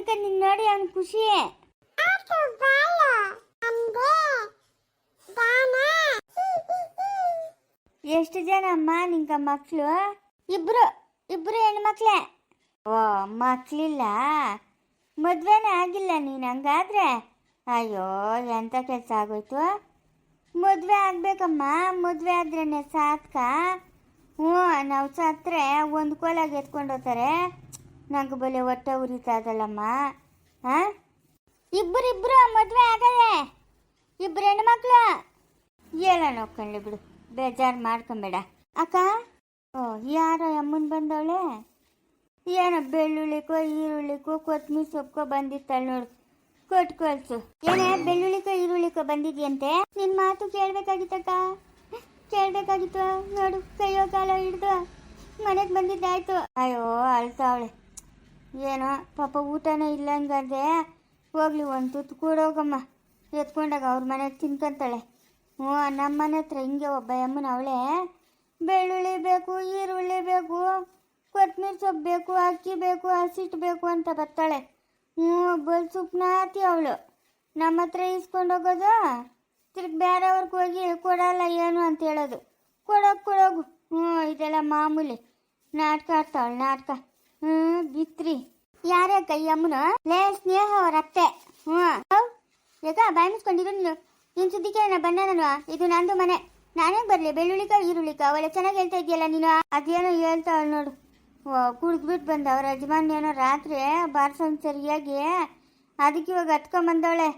ಅದಕ್ಕೆ ನಿನ್ ನೋಡಿ ಅವನ್ ಖುಷಿ. ಎಷ್ಟು ಜನ ಅಮ್ಮ ನಿಂಗ ಮಕ್ಳು? ಇಬ್ರು ಇಬ್ರು ಹೆಣ್ಮಕ್ಳೆ ಓ ಮಕ್ಳಿಲ್ಲ. ಮದ್ವೆನೇ ಆಗಿಲ್ಲ ನೀನು ಹಂಗಾದ್ರೆ? ಅಯ್ಯೋ ಎಂತ ಕೆಲಸ ಆಗೋಯ್ತು? ಮದ್ವೆ ಆಗ್ಬೇಕಮ್ಮ ಮದ್ವೆ ಆದ್ರೇನೆ ಸಾತ್ಕ ಹ್ಞೂ ನಾವು ಸತ್ತರೆ ಒಂದು ಕೋಲಾಗಿ ಎತ್ಕೊಂಡು ಹೋಗ್ತಾರೆ. ನಂಗೆ ಬಲೆ ಹೊಟ್ಟೆ ಉರಿತಾದಲ್ಲಮ್ಮ ಹಾಂ ಇಬ್ಬರಿಬ್ಬರು ಮದುವೆ ಆಗದೆ ಹೆಣ್ಣು ಹೆಣ್ಮಕ್ಳು? ಹೇಳೋಣ ನೋಡ್ಕೊಳ್ಳಿ ಬಿಡು, ಬೇಜಾರು ಮಾಡ್ಕೊಂಬೇಡ. ಅಕ್ಕ? ಓ, ಯಾರೋ ಅಮ್ಮನ ಬಂದವಳೆ? ಏನೋ ಬೆಳ್ಳುಳ್ಳಿಕೋ, ಈರುಳ್ಳಿಕೋ ಕೊತ್ತಂಬರಿ ಸೊಪ್ಪು ಬಂದಿತ್ತಾಳೆ ನೋಡು. ಕೊಟ್ಟು ಕಳ್ಸು. ಏನೇ, ಬೆಳ್ಳುಳ್ಳಿಕೋ, ಈರುಳ್ಳಿಕೋ ಬಂದಿದ್ಯಂತೆ? ನಿನ್ ಮಾತು ಕೇಳಬೇಕಾಗಿತ್ತಕ್ಕ? ಕೇಳಬೇಕಾಗಿತ್ತು. ನೋಡು, ಕೈಯೋ, ಕಾಲ ಹಿಡ್ದು ಮನೆಗೆ ಬಂದಿದ್ದಾಯ್ತು. ಅಯ್ಯೋ, ಅಳ್ತಾವಳೆ. ಏನೋ, ಪಾಪ ಊಟನೇ ಇಲ್ಲ ಹಂಗಾದ್ರೆ ಹೋಗ್ಲಿ ಒಂದು ತುತ್ತು ಕೊಡೋಗಮ್ಮ ಎತ್ಕೊಂಡಾಗ ಅವ್ರ ಮನೆಗೆ ತಿನ್ಕೊಂತಾಳೆ. ಹ್ಞೂ ನಮ್ಮ ಮನೆ ಹತ್ರ ಹಿಂಗೆ ಒಬ್ಬ ಅಮ್ಮನ ಅವಳೆ, ಬೆಳ್ಳುಳ್ಳಿ ಬೇಕು, ಈರುಳ್ಳಿ ಬೇಕು ಕೊತ್ತಂಬರಿ ಸೊಪ್ಪು ಬೇಕು, ಅಕ್ಕಿ ಬೇಕು ಹಸಿಟ್ಟು ಬೇಕು ಅಂತ ಬರ್ತಾಳೆ. ಹ್ಞೂ, ಬಲ್ ಸುಪ್ನಾತಿ ಅವಳು. ನಮ್ಮ ಹತ್ರ ಈಸ್ಕೊಂಡು ಹೋಗೋದು? ತಿರ್ಗಿ ಬೇರೆಯವ್ರಿಗೆ ಹೋಗಿ ಕೊಡಲ್ಲ ಏನು ಅಂತ ಹೇಳೋದು. ಕೊಡೋಗು ಕೊಡೋಗು. ಹ್ಞೂ, ಇದೆಲ್ಲ ಮಾಮೂಲಿ ನಾಟಕ ಆಡ್ತಾವಳು ನಾಟಕ. ಹ್ಞೂ ಬಿತ್ರಿ ಯಾರೇ ಕೈಯಮ್ಮನ ಲೇ, ಸ್ನೇಹ ಅವ್ರ ಅತ್ತೆ. ಹ್ಞೂ ಹೌ? ಯಾಕ ಬಾಯಿ ನೀನು ನಿನ್ ಸುದ್ದಿಗೆ ನಾ ಬಂದ ನಾನು ಇದು ನಂದು ಮನೆ. ನಾನೇ ಬರ್ಲಿ? ಬೆಳ್ಳುಳ್ಳಿಕ, ಈರುಳ್ಳಿಕ? ಒಳ್ಳೆ ಚೆನ್ನಾಗಿ ಹೇಳ್ತಾ ಇದೆಯಲ್ಲ ನೀನು? ಅದೇನೋ ಹೇಳ್ತಾ ನೋಡು. ಕುಡ್ದ್ಬಿಟ್ಟು ಬಂದ. ಅವ್ರ ಯಜಮಾನ್ ಏನೋ ರಾತ್ರಿ ಬಾರ್ಸೋನ್ ಸರಿಯಾಗಿ ಅದಕ್ಕೆ ಇವಾಗ ಹತ್ಕೊಂಬಂದವಳೆ.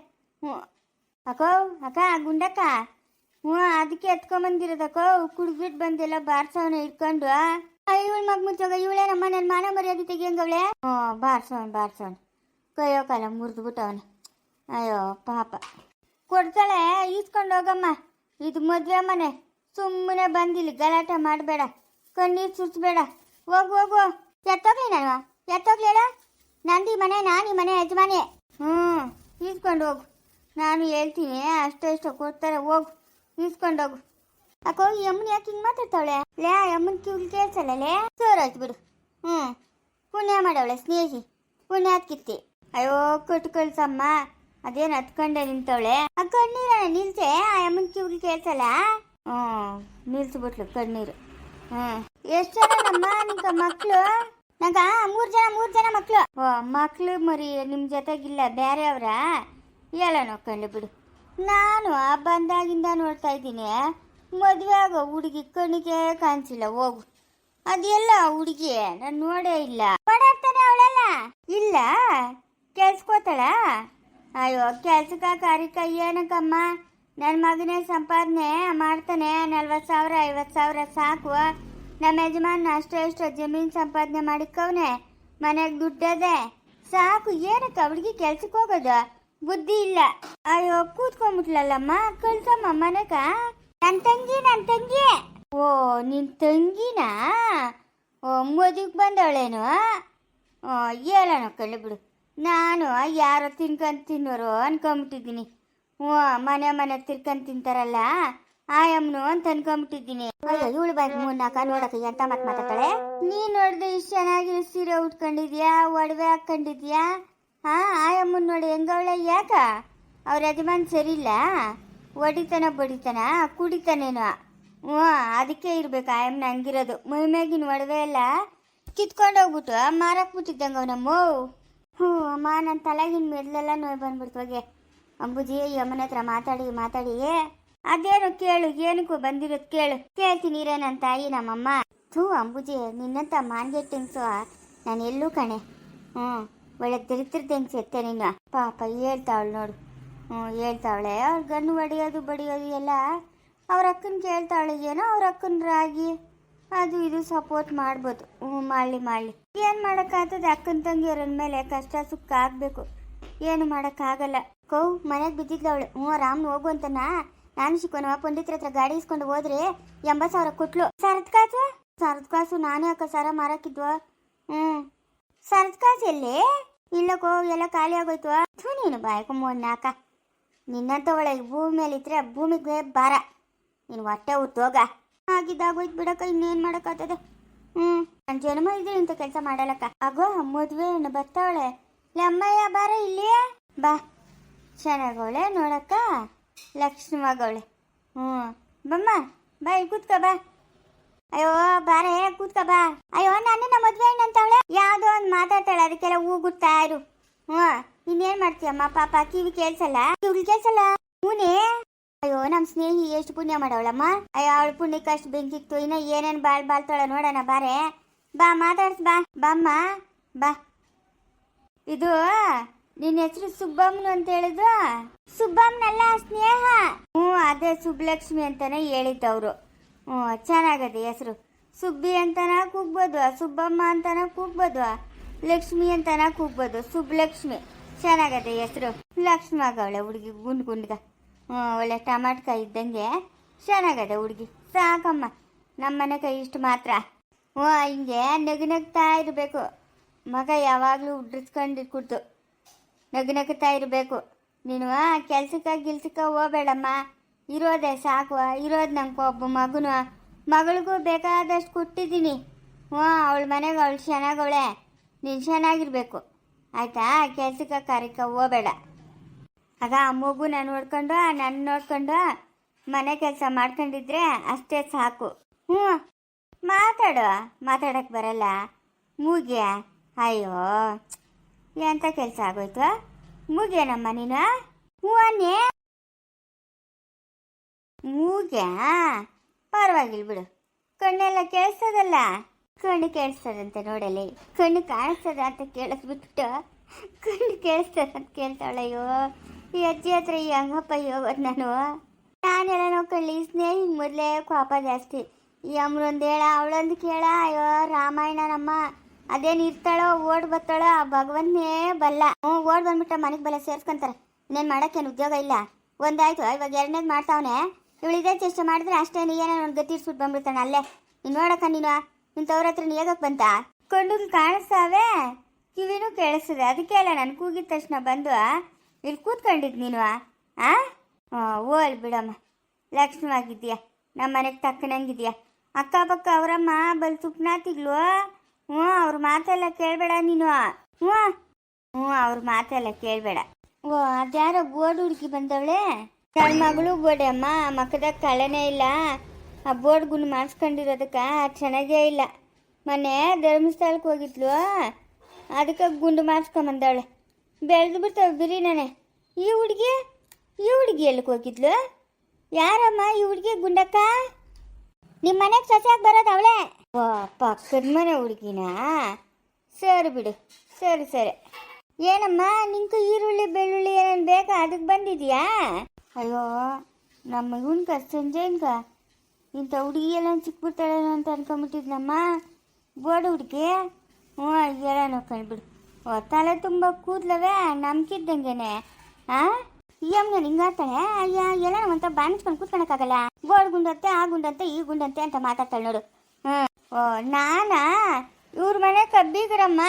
ಹ್ಞೂ ಅಕ್ಕೋ ಅಕ್ಕ, ಗುಂಡಕ್ಕ. ಹ್ಞೂ ಅದಕ್ಕೆ ಎತ್ಕೊಂಬಂದಿರೋದಕ್ಕೋ ಕುಡ್ದ್ಬಿಟ್ಟು ಬಂದೆಲ್ಲ ಬಾರ್ಸವನ ಇಟ್ಕೊಂಡು ಇವಳ ಮಗ ಮುಚ್ಚೋಗ, ಇವಳೇ ನಮ್ಮ ನನ್ನ ಮಾನ ಮರ್ಯಾದೆ ತೆಗಿಯಂಗವಳೆ. ಹ್ಞೂ ಬಾರ್ಸೋನ್ ಬಾರ್ಸೋನ್. ಕೈಯೋ ಕಾಲ ಮುರಿದು ಮುರಿದ್ಬಿಟ್ಟವನೆ. ಅಯ್ಯೋ, ಪಾಪ. ಕೊಡ್ತಾಳೆ, ಈಸ್ಕೊಂಡು ಹೋಗಮ್ಮ. ಇದು ಮದುವೆ ಮನೆ. ಸುಮ್ಮನೆ ಬಂದಿಲ್ಲಿ ಗಲಾಟೆ ಮಾಡಬೇಡ. ಕಣ್ಣೀರು ಸುರಿಸ್ಬೇಡ. ಹೋಗು ಹೋಗು. ಎತ್ತೋಗ್ಲಿ ನಾನು. ಎತ್ತೋಗ್ಲಿ ಹೇಳ. ನಂದಿ ಮನೆ, ನಾನು ಮನೆ ಯಜಮಾನಿ ಹ್ಞೂ, ಈಸ್ಕೊಂಡು ಹೋಗು. ನಾನು ಹೇಳ್ತೀನಿ, ಅಷ್ಟೋ, ಇಷ್ಟೋ. ಕೊಡ್ತಾರೆ, ಹೋಗು. ಈಸ್ಕೊಂಡು ಹೋಗು. ಅಕ್ಕೋ, ಈ ಯಾಕೆ ಹಿಂಗೆ ಮಾತಾಡ್ತಾವಳೆ? ಲೇ ಯಮ್ಮನ್ ಕಿವಿಗೆ ಕೇಳ್ಸಲ್ಲ ಲೇ ಸೋರಾಯ್ತು ಬಿಡು. ಹ್ಞೂ ಪುಣ್ಯ ಮಾಡವಳೆ, ಸ್ನೇಹಿ. ಪುಣ್ಯ ಕಿತ್ತಿ ಅಯ್ಯೋ, ಕೊಟ್ಟು ಕಳ್ಸಮ್ಮ. ಅದೇನು ಹತ್ಕೊಂಡೆ ನಿಂತವಳೆ? ಆ ಕಣ್ಣೀರ ನಿಲ್ಸೆ ಆ ಅಮ್ಮನ ಕಿವಿಗೆ ಕೇಳ್ಸಲ್ಲ? ಹ್ಞೂ ನಿಲ್ಸ್ಬಿಟ್ಲು ಕಣ್ಣೀರು. ಹ್ಞೂ ಎಷ್ಟು ಜನ ನಿಂಕ ಮಕ್ಕಳು ನಂಗ ಮೂರು ಜನ ಮೂರು ಜನ ಮಕ್ಕಳು ಓ ಮಕ್ಕಳು ಮರಿ ನಿಮ್ಮ ಜೊತೆಗಿಲ್ಲ ಬೇರೆ ಅವರ? ಹೇಳೋಣ ಕಂಡು ಬಿಡು. ನಾನು ಬಂದಾಗಿಂದ ನೋಡ್ತಾ ಇದ್ದೀನಿ. ಮದುವೆ ಆಗೋ ಹುಡುಗಿ ಕಣ್ಣಿಗೆ ಕಾಣಿಸಿಲ್ಲ, ಹೋಗು. ಅದೆಲ್ಲ ಹುಡುಗಿ, ನಾನು ನೋಡೇ ಇಲ್ಲ. ಓಡಾಡ್ತಾನೆ ಅವಳೆಲ್ಲ? ಇಲ್ಲ. ಕೆಲ್ಸ್ಕೋತಾಳ? ಅಯ್ಯೋ, ಕೆಲ್ಸಕ್ಕ ಕಾರ್ಯಕ್ಕ ಏನಕ್ಕಮ್ಮ? ನನ್ನ ಮಗನೇ ಸಂಪಾದನೆ ಮಾಡ್ತಾನೆ ನಲ್ವತ್ತು ಸಾವಿರ ಐವತ್ತು ಸಾವಿರ ಸಾಕು. ನಮ್ಮ ಯಜಮಾನ ಅಷ್ಟೋ ಇಷ್ಟೋ ಜಮೀನು ಸಂಪಾದನೆ ಮಾಡಿಕ್ಕವನೆ. ಮನೆಗೆ ದುಡ್ಡದೆ. ಸಾಕು, ಏನಕ್ಕೆ ಅವಳಿಗೆ ಕೆಲ್ಸಕ್ಕೆ ಹೋಗೋದು ಬುದ್ಧಿ ಇಲ್ಲ. ಅಯ್ಯೋ, ಕೂತ್ಕೊಂಡ್ಬಿಟ್ಲಲ್ಲಮ್ಮ, ಕಳ್ಸಮ್ಮ ಮನೆಗ? ನನ್ನ ತಂಗಿ ನನ್ನ ತಂಗಿ. ಓ, ನಿನ್ ತಂಗಿನಾ? ಮದುವೆಗೆ ಬಂದವಳೇನು? ಹೇಳೋಣ ಕಳ್ಳಿ ಬಿಡು. ನಾನು ಯಾರೋ ತಿನ್ಕೊಂಡ್ ತಿನ್ನೋರು ಅನ್ಕೊಂಬಿಟ್ಟಿದ್ದೀನಿ. ಓ, ಮನೆ ಮನೆ ತಿರ್ಕೊಂಡ್ ತಿಂತಾರಲ್ಲ ಆಯಮ್ಮನು ಅಂತ ಅನ್ಕೊಂಬಿಟ್ಟಿದ್ದೀನಿ. ಅಯ್ಯೋ, ಇವಳು ಬಂದು ಮೂರ್ನಾಕ ನೋಡಕ್ಕೆ ಎಂತ ಮಾತು ಮಾತಾಡ್ತಾಳೆ? ನೀನ್ ನೋಡಿದ್ರೆ ಇಷ್ಟು ಚೆನ್ನಾಗಿ ಸೀರೆ ಉಟ್ಕೊಂಡಿದ್ಯಾ, ಒಡವೆ ಹಾಕೊಂಡಿದ್ಯಾ ಹಾ ಆಯಮ್ಮನ್ ನೋಡಿ ಹೆಂಗವಳೆ ಯಾಕ? ಅವ್ರ ಯಜಮಾನ್ ಸರಿ ಇಲ್ಲ? ಹೊಡಿತಾನ ಬಡಿತನ, ಕುಡಿತಾನೇನೋ. ಹ್ಞೂ, ಅದಕ್ಕೆ ಇರ್ಬೇಕು ಎಮ್ಮನ ಹಂಗಿರೋದು. ಮೈಮ್ಯಾಗಿನ ಒಡವೆ ಎಲ್ಲ ಕಿತ್ಕೊಂಡು ಹೋಗ್ಬಿಟ್ಟು ಮಾರಕ್ ಬಿಟ್ಟಿದ್ದಂಗ ಅವನಮ್ಮ ಹ್ಞೂ, ಅಮ್ಮ ನನ್ನ ತಲೆಗಿನ ಮೆದ್ಲೆಲ್ಲ ನೋಯ್ ಬಂದ್ಬಿಡ್ತು ಹೋಗಿ. ಅಂಬುಜಿ ಅಮ್ಮನ ಹತ್ರ ಮಾತಾಡಿ ಮಾತಾಡಿ. ಅದೇನು ಕೇಳು, ಏನಕ್ಕೂ ಬಂದಿರೋದು ಕೇಳು. ಕೇಳ್ತೀನಿ ರೇ ನನ್ನ ತಾಯಿ ನಮ್ಮಮ್ಮ. ಥೂ, ಅಂಬುಜಿ, ನಿನ್ನಂತ ಮಾನ್ಗೆಟ್ ಹೆಂಗ್ಸು ನಾನು ಎಲ್ಲೂ ಕಣೆ. ಹ್ಞೂ, ಒಳ್ಳೆ ತಿರುತಿರ್ ಹೆಂಗ್ಸು ಎತ್ತೆ ನೀನು ಪಾಪ ಹೇಳ್ತಾವಳು ನೋಡು. ಹೇಳ್ತಾವಳೆ, ಅವ್ರ ಗನ್ನು ಬಡಿಯೋದು ಬಡಿಯೋದು ಎಲ್ಲ ಅವ್ರ ಅಕ್ಕನ ಕೇಳ್ತಾವಳೆ ಏನೋ ಅವ್ರ ಅಕ್ಕನ ರಾಗಿ, ಅದು ಇದು ಸಪೋರ್ಟ್ ಮಾಡ್ಬೋದು. ಹ್ಞೂ, ಮಾಡಲಿ ಮಾಡಲಿ. ಏನು ಮಾಡೋಕ್ಕಾಗ್ತದೆ ಅಕ್ಕನ ತಂಗಿಯವ್ರ ಮೇಲೆ ಕಷ್ಟ, ಸುಖ ಆಗಬೇಕು. ಏನು ಮಾಡೋಕ್ಕಾಗಲ್ಲ ಕೌ, ಮನೆಗೆ ಬಿದ್ದಿದ್ಲವಳು ಹ್ಞೂ ಆರಾಮ್ ಹೋಗು ಅಂತನಾ? ನಾನು ಶಿಕೋನವ ಪಂಡಿತ್ರ ಹತ್ರ ಗಾಡಿ ಇಸ್ಕೊಂಡು ಹೋದ್ರೆ ಎಂಬತ್ತು ಸಾವಿರ ಕೊಟ್ಲು. ಸರತ್ ಕಾಸು? ಸರತ್ ಕಾಸು ನಾನೇ ಅಕ್ಕ ಸರ ಮಾರಕ್ಕಿದ್ವ ಹ್ಞೂ. ಸರತ್ ಕಾಸು ಎಲ್ಲಿ? ಇಲ್ಲಕ್ಕೋ ಎಲ್ಲ ಖಾಲಿ ಆಗೋಯ್ತು. ನೀನು ಬಾಯಕ ನಾಕ ನಿನ್ನಂತ ಒಳಗೆ ಭೂಮಿ ಮೇಲೆ ಇದ್ರೆ ಭೂಮಿಗೆ ಭಾರ. ನೀನು ಹೊಟ್ಟೆ ಉತ್ತೋಗ ಆಗಿದ್ದಾಗೋಯ್ತು ಬಿಡಕ್ಕ, ಇನ್ನೇನು ಮಾಡೋಕ್ಕಾಗ್ತದೆ? ಹ್ಞೂ ನನ್ನ ಜನ್ಮ ಇದ್ರೆ ಇಂಥ ಕೆಲಸ ಮಾಡಲ್ಲಕ್ಕ. ಆಗೋ ಮದುವೆ ಹೆಣ್ಣು ಬರ್ತಾವಳೆ. ಲಮ್ಮಯ್ಯ ಬಾರ ಇಲ್ಲಿಯೇ? ಬಾ. ಚೆನ್ನಾಗವಳೆ ನೋಡಕ್ಕ. ಲಕ್ಷ್ಮಗವಳೆ ಹ್ಞೂ ಬಮ್ಮ, ಬಾ, ಇಲ್ಲಿ ಕೂತ್ಕ, ಬಾ. ಅಯ್ಯೋ, ಬಾರೇ, ಕೂತ್ಕ, ಬಾ. ಅಯ್ಯೋ ನಾನು ನಮ್ಮ ಮದ್ವೆ ಅಂತವಳೆ ಯಾವುದೋ ಒಂದು ಮಾತಾಡ್ತಾಳೆ, ಅದಕ್ಕೆಲ್ಲ ಹೂಗುತ್ತಾ ಇರು. ಹ್ಞೂ. ಇನ್ನೇನು ಮಾಡ್ತೀಯಮ್ಮ ಪಾಪ, ಕಿವಿ ಕೇಳ್ಸಲ್ಲ? ಕಿವಿ ಕೇಳ್ಸಲ್ಲ? ಹೂನೇ? ಅಯ್ಯೋ ನಮ್ಮ ಸ್ನೇಹಿ ಎಷ್ಟು ಪುಣ್ಯ ಮಾಡವಳಮ್ಮ ಅಯ್ಯೋ, ಅವಳ ಪುಣ್ಯಕ್ಕೆ ಅಷ್ಟು ಬೆಂಕಿತ್ತು. ಇನ್ನ ಏನೇನ್ ಬಾಳ್ ಬಾಳ್ತಾಳ ನೋಡೋಣ, ಬಾರೆ. ಬಾ, ಮಾತಾಡ್ಸ್, ಬಾ. ಬಾಮ್ಮ ಬಾ. ಇದು ನಿನ್ನ ಹೆಸರು ಸುಬ್ಬಮ್ಮನು ಅಂತ ಹೇಳಿದ್ರು ಸುಬ್ಬಮ್ಮನಲ್ಲ ಸ್ನೇಹ? ಹ್ಞೂ, ಅದೇ ಸುಬ್ಬಲಕ್ಷ್ಮಿ ಅಂತಾನೆ ಹೇಳಿದ್ದವ್ರು ಹ್ಞೂ, ಚೆನ್ನಾಗದೆ ಹೆಸರು. ಸುಬ್ಬಿ ಅಂತಾನ ಕೂಗ್ಬೋದು, ಸುಬ್ಬಮ್ಮ ಅಂತಾನ ಕೂಗ್ಬೋದು. ಲಕ್ಷ್ಮಿ ಅಂತಾನ ಕೂಗ್ಬೋದು. ಸುಬ್ಲಕ್ಷ್ಮಿ. ಚೆನ್ನಾಗದೆ ಹೆಸರು. ಲಕ್ಷ್ಮಗವಳೆ ಹುಡುಗಿ ಗುಂಡ್ ಗುಂಡ್ಗ. ಒಳ್ಳೆ ಟಮಾಟ್ಕಾಯಿ ಇದ್ದಂಗೆ. ಚೆನ್ನಾಗದೆ ಹುಡುಗಿ. ಸಾಕಮ್ಮ. ನಮ್ಮನೆ ಕೈ ಇಷ್ಟು ಮಾತ್ರ. ಹ್ಞೂ ಹಿಂಗೆ ನಗು ನಗ್ತಾ ಇರಬೇಕು. ಮಗ ಯಾವಾಗಲೂ ಉಡ್ರಿಸ್ಕೊಂಡು ಕೂತು ನಗು ನಗುತ್ತಾ ಇರಬೇಕು. ನೀನು ಕೆಲ್ಸಕ್ಕೆ ಗಿಲ್ಸಕ್ಕೆ ಹೋಗ್ಬೇಡಮ್ಮ. ಇರೋದೇ ಸಾಕು. ಇರೋದು ನಂಗೆ ಒಬ್ಬ ಮಗನು. ಮಗಳಿಗೂ ಬೇಕಾದಷ್ಟು ಕೊಟ್ಟಿದ್ದೀನಿ. ಹ್ಞೂ ಅವಳ ಮನೆಗೆ ಅವಳು ಚೆನ್ನಾಗವಳೆ ನೀನು ಚೆನ್ನಾಗಿರ್ಬೇಕು. ಆಯಿತಾ? ಕೆಲ್ಸಕ್ಕೆ ಕಾರ್ಯಕ್ಕೆ ಹೋಗಬೇಡ. ಆಗ ಆ ನಾನು ನೋಡ್ಕೊಂಡು ನನ್ನ ನೋಡ್ಕೊಂಡು ಮನೆ ಕೆಲಸ ಮಾಡ್ಕೊಂಡಿದ್ರೆ ಅಷ್ಟೇ ಸಾಕು. ಹ್ಞೂ. ಮಾತಾಡು. ಮಾತಾಡಕ್ಕೆ ಬರಲ್ಲ. ಮೂಗ್ಯ ಅಯ್ಯೋ. ಎಂಥ ಕೆಲಸ ಆಗೋಯ್ತು? ಮೂಗ್ಯನಮ್ಮ ನೀನು? ಹ್ಞೂ ಅನ್ನೇ. ಮೂಗ್ಯ ಪರವಾಗಿಲ್ಲ ಬಿಡು. ಕಣ್ಣೆಲ್ಲ ಕೇಳಿಸ್ತದಲ್ಲ ಕಣ್ಣು ಕೇಳಿಸ್ತದಂತೆ ನೋಡಲಿ ಕಣ್ಣು ಕಾಣಿಸ್ತದ ಅಂತ ಕೇಳಿಸ್ಬಿಟ್ಟು ಕಣ್ಣು ಕೇಳಿಸ್ತದ ಅಂತ ಕೇಳ್ತಾಳಯ್ಯೋ ಈ ಅಜ್ಜಿ ಹತ್ರ ಈ ಹಂಗಪ್ಪ ಹೋಗೋದು ನಾನು. ನಾನೆಲ್ಲ ನೋಡ್ಕೊಳ್ಳಿ ಸ್ನೇಹಿ ಮೊದಲೇ ಕೋಪ ಜಾಸ್ತಿ. ಈ ಅಮ್ಮನೊಂದು ಹೇಳ, ಅವಳೊಂದು ಕೇಳ, ಅಯ್ಯೋ ರಾಮಾಯಣ ನಮ್ಮ. ಅದೇನು ಇರ್ತಾಳೋ, ಓಡ್ ಬರ್ತಾಳೋ, ಆ ಭಗವಂತನೇ ಬಲ್ಲ. ಹ್ಞೂ, ಓಡ್ ಬಂದ್ಬಿಟ್ಟ ಮನೆಗೆ ಬಲ್ಲ ಸೇರ್ಸ್ಕೊಂತಾರೆ. ಇನ್ನೇನು ಮಾಡೋಕ್ಕೇನು ಉದ್ಯೋಗ ಇಲ್ಲ. ಒಂದಾಯ್ತು, ಇವಾಗ ಎರಡನೇದು ಮಾಡ್ತಾವನೆ. ಇವಳಿದೇ ಚೇಷ್ಟೆ ಮಾಡಿದ್ರೆ ಅಷ್ಟೇ ಏನೋ ಒಂದು ಗತಿ ಇರ್ಸ್ಬಿಟ್ಟು ಬಂದ್ಬಿಡ್ತಾನೆ ಅಲ್ಲೇ. ನೀನು ನೋಡಕ್ಕ ನೀನು. ಇಂಥವ್ರ ಹತ್ರ ನೀಗಕ್ಕೆ ಬಂತ? ಕೊಂಡು ಕಾಣಿಸ್ತಾವೆ, ಕಿವಿನೂ ಕೇಳಿಸ್ತದೆ. ಅದಕ್ಕೆ ಅಲ್ಲ, ನಾನು ಕೂಗಿದ ತಕ್ಷಣ ಬಂದು, ಇಲ್ಲಿ ಕೂತ್ಕೊಂಡಿದ್ ನೀನು, ಆ? ಓ ಓಲ್ ಬಿಡಮ್ಮ. ಲಕ್ಷ್ಮವಾಗಿದ್ದೀಯ ನಮ್ಮ ಮನೆಗೆ ತಕ್ಕನಂಗಿದ್ಯಾ? ಅಕ್ಕಪಕ್ಕ ಅವರಮ್ಮ, ಬಲ್ ಸುಪ್ನಾತಿಗ್ಲು ಹ್ಞೂ ಅವ್ರ ಮಾತೆಲ್ಲ ಕೇಳಬೇಡ ನೀನು. ಹ್ಞೂ ಹ್ಞೂ ಅವ್ರ ಮಾತೆಲ್ಲ ಕೇಳಬೇಡ. ಓ, ಅದ್ಯಾರೋ ಗೋಡ್ ಹುಡುಕಿ ಬಂದವಳೆ? ನನ್ನ ಮಗಳು ಗೋಡೆ ಅಮ್ಮ ಮಕ್ಕದಾಗ ಕಳೆನೇ ಇಲ್ಲ. ಆ ಬೋರ್ಡ್ ಗುಂಡು ಮಾಡಿಸ್ಕೊಂಡಿರೋದಕ್ಕೆ ಚೆನ್ನಾಗೇ ಇಲ್ಲ. ಮೊನ್ನೆ ಧರ್ಮಸ್ಥಳಕ್ಕೆ ಹೋಗಿದ್ಲು. ಅದಕ್ಕೆ ಗುಂಡು ಮಾಡಿಸ್ಕೊಂಬಂದವಳೆ. ಬೆಳೆದು ಬಿಡ್ತಾವೆ ಬಿರಿ ಬಿರಿನೇ ಈ ಹುಡುಗಿ ಈ ಹುಡುಗಿ ಎಲ್ಲಿಗೆ ಹೋಗಿದ್ಲು? ಯಾರಮ್ಮ ಈ ಹುಡುಗಿ ಗುಂಡಕ್ಕ? ನಿಮ್ಮ ಮನೆಗೆ ಸೊಸೆಯಾಗಿ ಬರೋದು ಅವಳೆ? ಓ, ಪಕ್ಕದ ಮನೆ ಹುಡುಗಿನಾ? ಸರಿ ಬಿಡು, ಸರಿ ಸರಿ. ಏನಮ್ಮ, ನಿಂಕು ಈರುಳ್ಳಿ, ಬೆಳ್ಳುಳ್ಳಿ ಏನೇನು ಬೇಕಾ? ಅದಕ್ಕೆ ಬಂದಿದೆಯಾ? ಅಯ್ಯೋ, ನಮ್ಮ ಇವನ್ಕ ಸಂಜಯನ್ಕ ಇಂಥ ಹುಡುಗಿ ಎಲ್ಲ ಸಿಕ್ಬಿಡ್ತಾಳೇನೋ ಅಂತ ಅನ್ಕೊಂಬಿಟ್ಟಿದ್ನಮ್ಮ. ಬೋರ್ಡ್ ಹುಡುಗಿ. ಹ್ಞೂ ಹೇಳೋಣ ಕಣ್ಬಿಡು ತಲೆ ತುಂಬ ಕೂದ್ಲವೇ ನಮ್ಕಿದ್ದಂಗೆನೆ ಆ? ಈ ಅಮ್ಮ ಹಿಂಗಾಡ್ತಾಳೆ ಅಯ್ಯ, ಎಲ್ಲ ಅಂತ ಬಾಣಿಸ್ಕೊಂಡು ಕೂತ್ಕೊಳಕ್ಕಾಗಲ್ಲ. ಬೋರ್ಡ್ ಗುಂಡಂತೆ, ಆ ಗುಂಡಂತೆ, ಈ ಗುಂಡಂತೆ ಅಂತ ಮಾತಾಡ್ತಾಳೆ ನೋಡು. ಹ್ಞೂ. ಓ, ನಾನಾ? ಇವ್ರ ಮನೆ ಕಬ್ಬಿಗರಮ್ಮ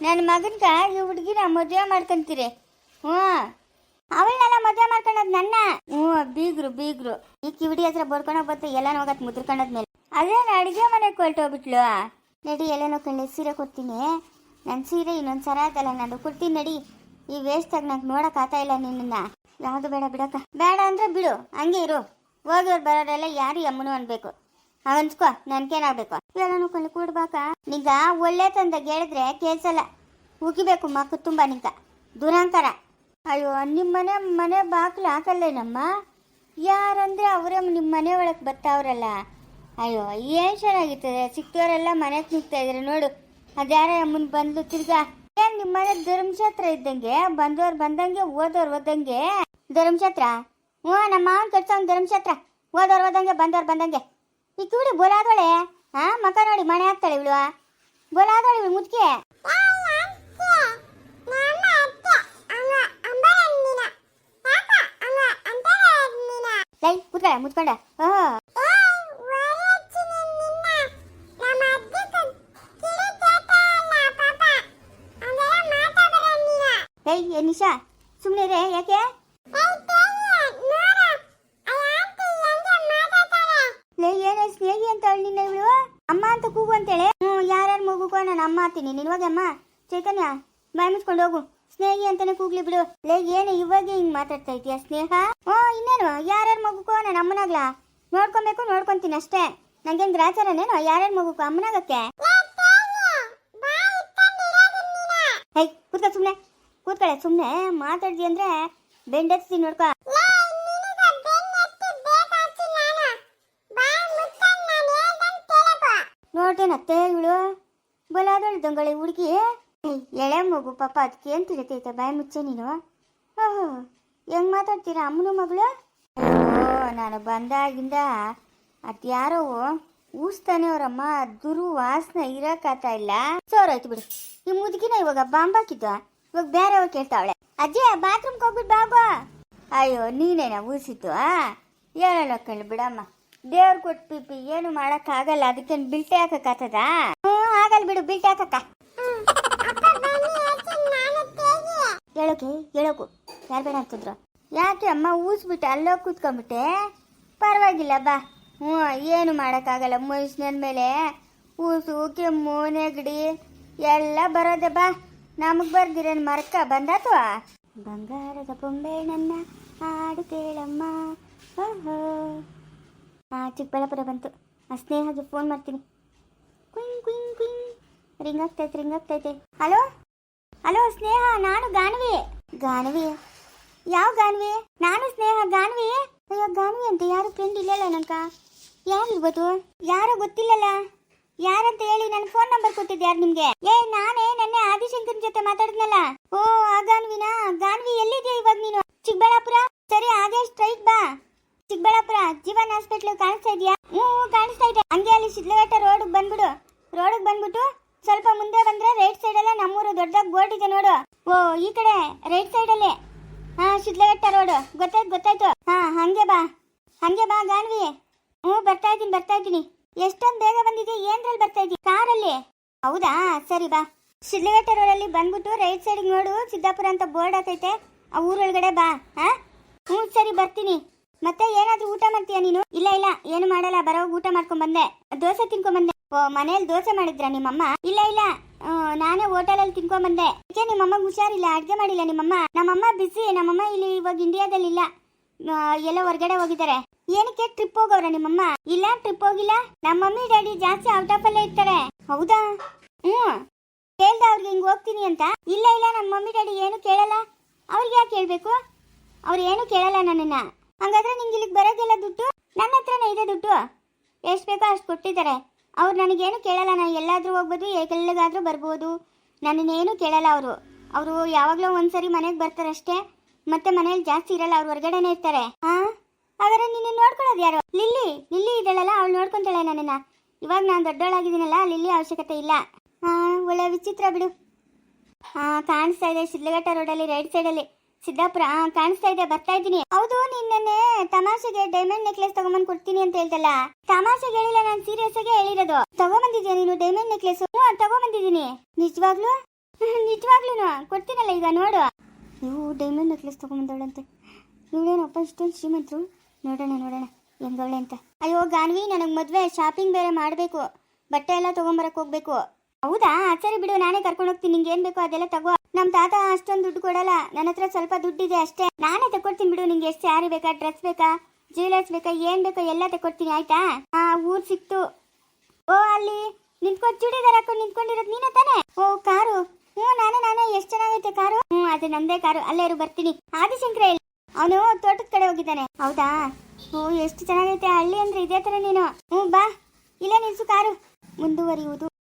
ನನ್ನ ಮಗನ್ಗ ಈ ಹುಡುಗಿನ ಮದುವೆ ಮಾಡ್ಕೊಂತೀರಿ. ಹ್ಞೂ. ಅವಳನ್ನೆಲ್ಲ ಮದುವೆ ಮಾಡ್ಕೊಳ್ಳೋದು ನನ್ನ. ಹ್ಞೂ, ಬೀಗ್ರು ಬೀಗ್ರು. ಈ ಕಿವಿಡಿ ಹತ್ರ ಬರ್ಕೊಂಡೋಗಿ ಬತ್ತ ಎಲ್ಲ ಹೋಗತ್ ಮುದ್ರಕೊಂಡದ್ಮೇಲೆ. ಅದೇನು ಅಡುಗೆ ಮನೆಗೆ ಹೊರಟೋಗ್ಬಿಟ್ಲು ನಡಿ ಎಲ್ಲ ನೋಡ್ಕೊಂಡು ಸೀರೆ ಕೊಡ್ತೀನಿ. ನನ್ನ ಸೀರೆ ಇನ್ನೊಂದು ಸರ ಆಯ್ತಲ್ಲ ನಾನು ಕೊಡ್ತೀನಿ, ನಡಿ. ಈ ವೇಸ್ಟಾಗಿ ನಂಗೆ ನೋಡಕ್ ಆತಾ ಇಲ್ಲ ನಿನ್ನ ಯಾವುದು ಬೇಡ ಬಿಡಕ್ಕ. ಬೇಡ ಅಂದ್ರೆ ಬಿಡು, ಹಂಗೆ ಇರು. ಹೋಗಿವ್ರು ಬರೋರೆಲ್ಲ ಯಾರು ಅಮ್ಮನು ಅನ್ಬೇಕು. ಅನ್ಸ್ಕೋ ನನ್ಗೇನಾಗ್ಬೇಕು ಎಲ್ಲನೂ ಕಣ್ಣು ಕೂಡ್ಬಾಕ. ನಿಂಗ ಒಳ್ಳೆ ತಂದ ಹೇಳಿದ್ರೆ ಕೇಳ್ಸಲ್ಲ. ಉಗಿಬೇಕು ಮಕ್ಕ ತುಂಬ ನಿಂಗ ದುರಂಕಾರ. ಅಯ್ಯೋ ನಿಮ್ಮ ಮನೆ ಮನೆ ಬಾಗಿಲು ಹಾಕಲ್ಲೇನಮ್ಮ? ಯಾರಂದರೆ ಅವರೇ ನಿಮ್ಮ ಮನೆ ಒಳಗೆ ಬರ್ತಾವ್ರಲ್ಲ. ಅಯ್ಯೋ, ಏನು ಚೆನ್ನಾಗಿರ್ತದೆ? ಸಿಕ್ತವರೆಲ್ಲ ಮನೆಗೆ ನಿಂತಾ ಇದ್ರೆ ನೋಡು. ಅದ್ಯಾರ ಮುಂದೆ ಬಂದ್ಲು ತಿರ್ಗಾ. ಏನು ನಿಮ್ಮ ಮನೆ ಧರ್ಮಶಾಸ್ತ್ರ ಇದ್ದಂಗೆ? ಬಂದವ್ರು ಬಂದಂಗೆ ಓದೋರು ಓದಂಗೆ ಧರ್ಮಶಾಸ್ತ್ರ ಹ್ಞೂ, ನಮ್ಮ ಮಾವನ ಕಟ್ಸೋನ್ ಧರ್ಮಶಾಸ್ತ್ರ ಓದೋರು ಓದಂಗೆ ಬಂದವ್ರು ಬಂದಂಗೆ. ಈ ಕಿವಿಡಿ ಬೋಲಾದೋಳೆ? ಹಾಂ, ಮಕ ನೋಡಿ ಮನೆ ಹಾಕ್ತಾಳೆ ಇವಳು. ಬೋಲಾದೋಳೆ ಇವಳು ಮುದ್ಕೆ? ಲೈ ಕೂತ್ಕೊಳ್ಳ ಮುತ್ಕೊಂಡ. ಏಯ್ ನಿಶಾ ಸುಮ್ಮನೆ ರೇ ಯಾಕೆ? ಲೇ ಏನೇ ಅಂತ ಹೇಳಿ ಅಮ್ಮ ಅಂತ ಕೂಗು ಅಂತೇಳಿ? ಹ್ಞೂ ಯಾರ್ಯಾರು ಮಗುಕೋ ನಾನು ಅಮ್ಮ ಅಂತೀನಿ. ನೀನು ಹೋಗಿ ಅಮ್ಮ. ಚೈತನ್ಯ, ಬಾಯ್ ಮುಚ್ಕೊಂಡು ಹೋಗು. ಸ್ನೇಹಿ ಅಂತಾನೆ ಕೂಗ್ಲಿ ಬಿಡು. ಲೇ, ಏನು ಇವಾಗ ಹಿಂಗ್ ಮಾತಾಡ್ತಾ ಇದೀಯ ಸ್ನೇಹ? ಓ, ಇನ್ನೇನು? ಯಾರ್ಯಾರ ಮಗುಕೋ ನನ್ನ ಅಮ್ಮನಾಗ್ಲಾ? ನೋಡ್ಕೊಬೇಕು, ನೋಡ್ಕೊಂತೀನಿ ಅಷ್ಟೇ. ನಂಗೇನ್ ಗ್ರಾಚಾರನೇನು? ಯಾರ್ಯಾರ ಮಗುಕೋ ಅಮ್ಮನಾಗಕ್ಕೆ? ಹೈ, ಕೂತ್ಕ ಸುಮ್ನೆ. ಕೂತ್ಕಳೆ, ಸುಮ್ನೆ ಮಾತಾಡ್ದಿ ಅಂದ್ರೆ ಬೆಂಡೆತ್ತಿ ನೋಡ್ಕೊ. ನೋಡ್ತೇನತ್ತೆ ಇವಳು? ಬಲಾದಳು ದಂಗಳಿ ಹುಡುಗಿ. ಎಳೆ ಮಗು, ಪಾಪ ಅದಕ್ಕೆ ಏನ್ ತಿಳಿತೈತೆ ಬಾಯಿ ಮುಚ್ಚೆ ನೀನು? ಓಹೋ, ಹೆಂಗ್ ಮಾತಾಡ್ತೀರಾ, ಅಮ್ಮನ ಮಗಳು? ನಾನು ಬಂದಾಗಿಂದ ಅದ್ಯಾರೋ ಊಸ್ತಾನೆ ಅವ್ರಮ್ಮ ದುರ್ವಾಸನ ಇರಕ್ಕಾಗ್ತಾ ಇಲ್ಲ. ಸೋರಾಯ್ತು ಬಿಡು. ಈ ಮುದುಕಿನ ಇವಾಗ ಬಾಂಬಾಕಿದ್ದ ಇವಾಗ ಬೇರೆಯವ್ರು ಕೇಳ್ತಾವಳೆ. ಅಜ್ಜಿ ಬಾತ್ರೂಮ್ಗೆ ಹೋಗ್ಬಿಟ್ಟು ಬಾಬಾ ಅಯ್ಯೋ, ನೀನೇನ ಊಸಿತ್ತು ಆ? ಹೇಳಲ್ಲ ಕಣ್ ಬಿಡಮ್ಮ. ದೇವ್ರು ಕೊಟ್ಟು ಪಿಪಿ ಏನು ಮಾಡಕ್ಕಾಗಲ್ಲ, ಅದಕ್ಕೇನು ಬಿಲ್ಟೆ ಹಾಕಕ್ಕಾಗ್ತದ ಹ್ಞೂ ಆಗಲ್ಲ ಬಿಡು, ಬಿಲ್ಟೆ ಹಾಕಕ್ಕ. ಹೇಳೋಕೆ ಹೇಳೋಕು. ಯಾರು ಬೇಡ ಅಂತಂದ್ರು. ಯಾಕೆ ಅಮ್ಮ ಊಸ್ಬಿಟ್ಟೆ ಅಲ್ಲೋ ಕೂತ್ಕೊಂಬಿಟ್ಟೆ ಪರವಾಗಿಲ್ಲ, ಬಾ. ಹ್ಞೂ, ಏನು ಮಾಡೋಕ್ಕಾಗಲ್ಲ. ಮನುಷ್ಯನ ಮೇಲೆ ಊಸು, ಕೆಮ್ಮು, ನೆಗಡಿ ಎಲ್ಲ ಬರೋದೆ ಬಾ. ನಮಗೆ ಬರ್ದಿರೇನು ಮರಕ ಬಂದಾತು ಬಂಗಾರದ ಬೊಂಬೆ ನನ್ನ ಹಾಡು ಕೇಳಮ್ಮ. ಹಾಂ ಚಿಕ್ಕಬಳ್ಳಾಪುರ ಬಂತು. ಆ ಸ್ನೇಹಗೆ ಫೋನ್ ಮಾಡ್ತೀನಿ. ಕ್ವಿಂಗ್ ಕ್ವಿಂಗ್ ಕ್ವಿಂಗ್. ರಿಂಗ್ ಆಗ್ತೈತೆ ರಿಂಗ್ ಆಗ್ತೈತೆ. ಹಲೋ ಹಲೋ ಸ್ನೇಹ ನಾನು ಗಾನ್ವಿ ಗಾನ್ವಿ ಯಾವ ಗಾನ್ವಿ ನಾನು ಸ್ನೇಹ ಗಾನ್ವಿ ಅಯ್ಯೋ ಗಾನ್ವಿ ಅಂತ ಯಾರು ಫ್ರೆಂಡ್ ಇಲ್ಲಲ್ಲ ಯಾರು ಯಾರಿರ್ಬೋದು ಯಾರೋ ಗೊತ್ತಿಲ್ಲಲ್ಲ? ಯಾರಂತ ಹೇಳಿ ನನ್ನ ಫೋನ್ ನಂಬರ್ ಕೊಟ್ಟಿದ್ದು ಯಾರು ನಿಮ್ಗೆ? ಏ ನಾನೇ ನೆನ್ನೆ ಆದಿಶಂಕರ್ ಜೊತೆ ಮಾತಾಡಿದ್ನಲ್ಲ. ಓ ಆ ಗಾನ್ವಿನಾ? ಗಾನ್ವಿ ಎಲ್ಲಿದ್ಯಾ ಇವಾಗ ನೀನು? ಚಿಕ್ಕಬಳ್ಳಾಪುರ? ಸರಿ ಹಾಗೆ ಸ್ಟ್ರೈಟ್ ಬಾ. ಚಿಕ್ಕಬಳ್ಳಾಪುರ ಜೀವನ್ ಹಾಸ್ಪಿಟ್ಲ್ ಕಾಣಿಸ್ತಾ ಇದೆಯಾ? ಹ್ಞೂ ಕಾಣಿಸ್ತಾ ಇದೆ. ಹಂಗೆ ಅಲ್ಲಿ ಶಿಡ್ಲಘಟ್ಟ ರೋಡ್ ಬಂದ್ಬಿಡು. ರೋಡ್ ಬಂದ್ಬಿಟ್ಟು ಸ್ವಲ್ಪ ಮುಂದೆ ಬಂದ್ರೆ ರೈಟ್ ಸೈಡ್ ಅಲ್ಲ ನಮ್ಮೂರು ದೊಡ್ಡದಾಗಿ ಬೋರ್ಡ್ ಇದೆ ನೋಡು. ಓ, ಈ ಕಡೆ ರೈಟ್ ಸೈಡ್ ಅಲ್ಲಿ. ಹಾ ಶಿದ್ಲಘಟ್ಟ ರೋಡ್ ಗೊತ್ತಾಯ್ತು ಗೊತ್ತಾಯ್ತು. ಹಾ, ಹಂಗೆ ಬಾ. ಹಂಗೆ ಬಾ ಗಾನ್ವಿ ಹ್ಞೂ, ಬರ್ತಾ ಇದ್ದೀನಿ ಬರ್ತಾ ಇದ್ದೀನಿ. ಎಷ್ಟೊಂದು ಬೇಗ ಬಂದಿದೆ ಏನ್ರಲ್ಲಿ ಬರ್ತಾ ಇದ್ದೀನಿ ಕಾರಲ್ಲಿ? ಹೌದಾ? ಸರಿ ಬಾ. ಶಿಡ್ಲಘಟ್ಟ ರೋಡಲ್ಲಿ ಬಂದ್ಬಿಟ್ಟು ರೈಟ್ ಸೈಡ್ ನೋಡು. ಸಿದ್ದಾಪುರ ಅಂತ ಬೋರ್ಡ್ ಹಾಕೈತೆ ಆ ಊರೊಳಗಡೆ ಬಾ, ಹಾ? ಹ್ಞೂ, ಸರಿ, ಬರ್ತೀನಿ. ಮತ್ತೆ ಏನಾದ್ರೂ ಊಟ ಮಾಡ್ತೀಯಾ ನೀನು? ಇಲ್ಲ ಇಲ್ಲ, ಏನು ಮಾಡಲ್ಲ. ಬರೋ ಊಟ ಮಾಡ್ಕೊಂಡ್ ಬಂದೆ. ದೋಸೆ ತಿನ್ಕೊಂಡ್ ಬಂದೆ. ಓ, ಮನೇಲಿ ದೋಸೆ ಮಾಡಿದ್ರ ನಿಮ್ಮಮ್ಮ? ಇಲ್ಲ ಇಲ್ಲ. ನಾನೇ ಹೋಟೆಲಲ್ಲಿ ತಿನ್ಕೊಂಡ್ ಬಂದೆ ಯಾಕೆ ನಿಮ್ಮಮ್ಮ ಹುಷಾರಿಲ್ಲ, ಅಡ್ಗೆ ಮಾಡಿಲ್ಲ ನಿಮ್ಮಮ್ಮ. ನಮ್ಮಮ್ಮ ಬಿಸಿ ನಮ್ಮಮ್ಮ ಇಲ್ಲಿ ಇವಾಗ ಇಂಡಿಯಾದಲ್ಲಿ ಇಲ್ಲ ಎಲ್ಲ ಹೊರಗಡೆ ಹೋಗಿದ್ದಾರೆ. ಏನಕ್ಕೆ ಟ್ರಿಪ್ ಹೋಗವ್ರ ನಿಮ್ಮಮ್ಮ? ಇಲ್ಲ ಟ್ರಿಪ್ ಹೋಗಿಲ್ಲ. ನಮ್ಮ ಮಮ್ಮಿ ಡ್ಯಾಡಿ ಜಾಸ್ತಿ ಔಟ್ ಆಫ್ ಅಲ್ಲೇ ಇರ್ತಾರೆ. ಹೌದಾ? ಹ್ಞೂ. ಕೇಳ್ದ ಅವ್ರಿಗೆ ಹಿಂಗೆ ಹೋಗ್ತೀನಿ ಅಂತ? ಇಲ್ಲ ಇಲ್ಲ ನಮ್ಮ ಮಮ್ಮಿ ಡ್ಯಾಡಿ ಏನು ಕೇಳಲ್ಲ. ಅವ್ರಿಗೆ ಯಾಕೆ ಕೇಳ್ಬೇಕು ಅವ್ರು ಏನು ಕೇಳಲ್ಲ ನನ್ನನ್ನ. ಹಂಗಾದ್ರೆ ನಿಂಗೆ ಇಲ್ಲಿಗೆ ಬರೋದಿಲ್ಲ ದುಡ್ಡು? ನನ್ನ ಹತ್ರನೇ ಇದೆ ದುಡ್ಡು. ಎಷ್ಟು ಬೇಕೋ ಅಷ್ಟು ಕೊಟ್ಟಿದ್ದಾರೆ. ಅವ್ರು ನನಗೇನು ಕೇಳಲ್ಲ, ನಾನು ಎಲ್ಲಾದರೂ ಹೋಗ್ಬೋದು ಎಲ್ಲಿಗಾದರೂ ಬರ್ಬೋದು. ನನ್ನನ್ನೇನು ಕೇಳಲ್ಲ ಅವರು. ಅವರು ಯಾವಾಗಲೂ ಒಂದ್ಸರಿ ಮನೆಗೆ ಬರ್ತಾರಷ್ಟೇ, ಮತ್ತೆ ಮನೇಲಿ ಜಾಸ್ತಿ ಇರಲ್ಲ, ಅವ್ರು ಹೊರಗಡೆನೇ ಇರ್ತಾರೆ. ಹಾ ಹಾಗಾದ್ರೆ ನಿನ್ನ ನೋಡ್ಕೊಳ್ಳೋದು ಯಾರು? ಲಿಲ್ಲಿ ಲಿಲ್ಲಿ ಇದ್ದಾಳಲ್ಲ, ಅವಳು ನೋಡ್ಕೊಂತಾಳೆ ನನ್ನನ್ನು. ಇವಾಗ ನಾನು ದೊಡ್ಡವಳಾಗಿದ್ದೀನಲ್ಲ ಲಿಲ್ಲಿ ಅವಶ್ಯಕತೆ ಇಲ್ಲ. ಹಾಂ ಒಳ್ಳೆ ವಿಚಿತ್ರ ಬಿಡು. ಹಾಂ ಕಾಣಿಸ್ತಾ ಇದೆ, ಶಿಡ್ಲಘಟ್ಟ ರೋಡಲ್ಲಿ, ರೈಟ್ ಸೈಡಲ್ಲಿ. ಸಿದ್ದಾಪುರ ಕಾಣಿಸ್ತಾ ಇದೆ, ಬರ್ತಾ ಇದ್ದೀನಿ. ಹೌದು ನಿನ್ನೆ ತಮಾಷೆಗೆ ಡೈಮಂಡ್ ನೆಕ್ಲೆಸ್ ತಗೊಂಬಂದ್ ಕೊಡ್ತೀನಿ ಅಂತ ಹೇಳ್ತಲ್ಲ ತಮಾಷೆಗೆ ಹೇಳಿಲ್ಲ, ನಾನು ಸೀರಿಯಸ್ ಆಗಿ ಹೇಳಿರೋದು. ತಗೊಂಬಂದಿದ್ಯಾ ನೀನು ಡೈಮಂಡ್ ನೆಕ್ಲೆಸ್ ತಗೊಂಬಂದಿದ್ದೀನಿ. ನಿಜವಾಗ್ಲು? ನಿಜವಾಗ್ಲೂ ಕೊಡ್ತೀನಲ್ಲ ಈಗ, ನೋಡು. ನೀವು ಡೈಮಂಡ್ ನೆಕ್ಲೆಸ್ ತಗೊಂಬಂದವಳಂತೆ ಇವಳೇನಪ್ಪ ಇಷ್ಟೊಂದು ಶ್ರೀಮಂತರು? ನೋಡೋಣ ನೋಡೋಣ. ಹೆಂಗವಳೆ ಅಂತ. ಅಯ್ಯೋ, ಗಾನ್ವಿ, ನನಗೆ ಮದುವೆ ಶಾಪಿಂಗ್ ಬೇರೆ ಮಾಡಬೇಕು. ಬಟ್ಟೆ ಎಲ್ಲ ತಗೊಂಬರಕ್ ಹೋಗ್ಬೇಕು. ಹೌದಾ? ಸರಿ ಬಿಡು, ನಾನೇ ಕರ್ಕೊಂಡು ಹೋಗ್ತೀನಿ. ನಿಂಗೆ ಏನ್ ಬೇಕೋ ಅದೆಲ್ಲ ತಗೋ. ನಮ್ ತಾತ ಅಷ್ಟೊಂದು ದುಡ್ಡು ಕೊಡಲ್ಲ. ನನ್ನ ಹತ್ರ ಸ್ವಲ್ಪ ದುಡ್ಡಿದೆ ಅಷ್ಟೇ. ನಾನೇ ತಕೊಡ್ತೀನಿ ಬಿಡು, ನಿಂಗೆ ಎಷ್ಟು ಸ್ಯಾರಿ ಬೇಕಾ ಡ್ರೆಸ್ ಬೇಕಾ ಜ್ಯುವೆಲರ್ಸ್ ಬೇಕಾ, ಏನ್ ಬೇಕೋ ಎಲ್ಲ ತಕೊಡ್ತೀನಿ, ಆಯ್ತಾ? ಆ, ಊರ್ ಸಿಕ್ತು. ಓ, ಅಲ್ಲಿ ನಿಂತ್ಕೊಂಡು ಚೂಡಿದಾರ್ ಹಾಕೊಂಡು ನಿಂತ್ಕೊಂಡಿರೋದು ನೀನೇ ತಾನೇ? ಓ, ಕಾರು. ಹ್ಞೂ, ನಾನೇ ನಾನೇ. ಎಷ್ಟು ಚೆನ್ನಾಗೈತೆ ಕಾರು? ಹ್ಞೂ, ಅದು ನಂದೇ ಕಾರು. ಅಲ್ಲೇ ಇರು, ಬರ್ತೀನಿ. ಆದಿಶಂಕರ ಇಲ್ಲಿ ಅವನು ತೋಟದ ಕಡೆ ಹೋಗಿದ್ದಾನೆ. ಹೌದಾ? ಓ, ಎಷ್ಟು ಚೆನ್ನಾಗೈತೆ. ಹಳ್ಳಿ ಅಂದ್ರೆ ಇದೇ ತರ ನೀನು. ಹ್ಞೂ, ಬಾ. ಇಲ್ಲೇ ನಿಲ್ಸು ಕಾರು. ಮುಂದುವರಿಯುವುದು.